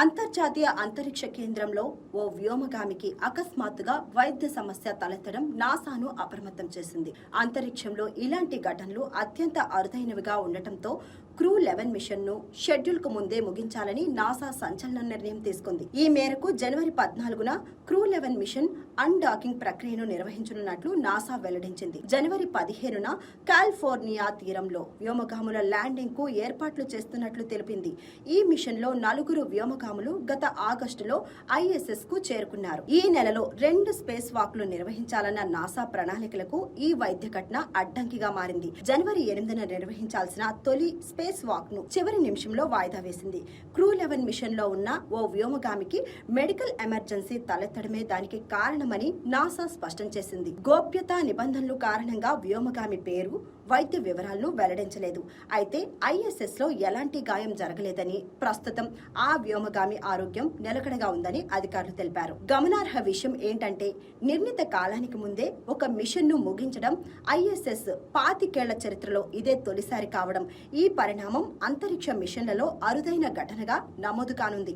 అంతర్జాతీయ అంతరిక్ష కేంద్రంలో ఓ వ్యోమగామికి అకస్మాత్తుగా వైద్య సమస్య తలెత్తడం నాసాను అప్రమత్తం చేసింది. అంతరిక్షంలో ఇలాంటి ఘటనలు అత్యంత అరుదైనవిగా ఉండటంతో క్రూ లెవెన్ మిషన్ను షెడ్యూల్కు ముందే ముగించాలని నాసా సంచలన నిర్ణయం తీసుకుంది. ఈ మేరకు జనవరి పద్నాలుగున క్రూ లెవెన్ మిషన్ అన్డాకింగ్ ప్రక్రియను నిర్వహించనున్నట్లు నాసా వెల్లడించింది. జనవరి పదిహేనున కాలిఫోర్నియా తీరంలో వ్యోమగాముల ల్యాండింగ్కు ఏర్పాట్లు చేస్తున్నట్లు తెలిపింది. ఈ మిషన్లో నలుగురు వ్యోమగాములు గత ఆగస్టులో ఐఎస్ఎస్కు చేరుకున్నారు. ఈ నెలలో రెండు స్పేస్ వాక్లు నిర్వహించాలన్న నాసా ప్రణాళికలకు ఈ వైద్య ఘటన అడ్డంకిగా మారింది. జనవరి ఎనిమిదిన నిర్వహించాల్సిన తొలి స్పేస్ వాక్ను చివరి నిమిషంలో వాయిదా వేసింది. క్రూ లెవెన్ మిషన్లో ఉన్న ఓ వ్యోమగామికి మెడికల్ ఎమర్జెన్సీ తలెత్తడమే దానికి కారణమని నాసా స్పష్టం చేసింది. గోప్యతా నిబంధనలు కారణంగా వ్యోమగామి పేరు వైద్య వివరాలను వెల్లడించలేదు. అయితే ఐఎస్ఎస్లో ఎలాంటి గాయం జరగలేదని ప్రస్తుతం ఆ వ్యోమగామి ఆరోగ్యం నిలకడగా ఉందని అధికారులు తెలిపారు. గమనార్హ విషయం ఏంటంటే నిర్ణీత కాలానికి ముందే ఒక మిషన్ను ముగించడం ఐఎస్ఎస్ పాతికేళ్ళ చరిత్రలో ఇదే తొలిసారి కావడం ఈ పరిణామం అంతరిక్ష మిషన్లలో అరుదైన ఘటనగా నమోదు కానుంది.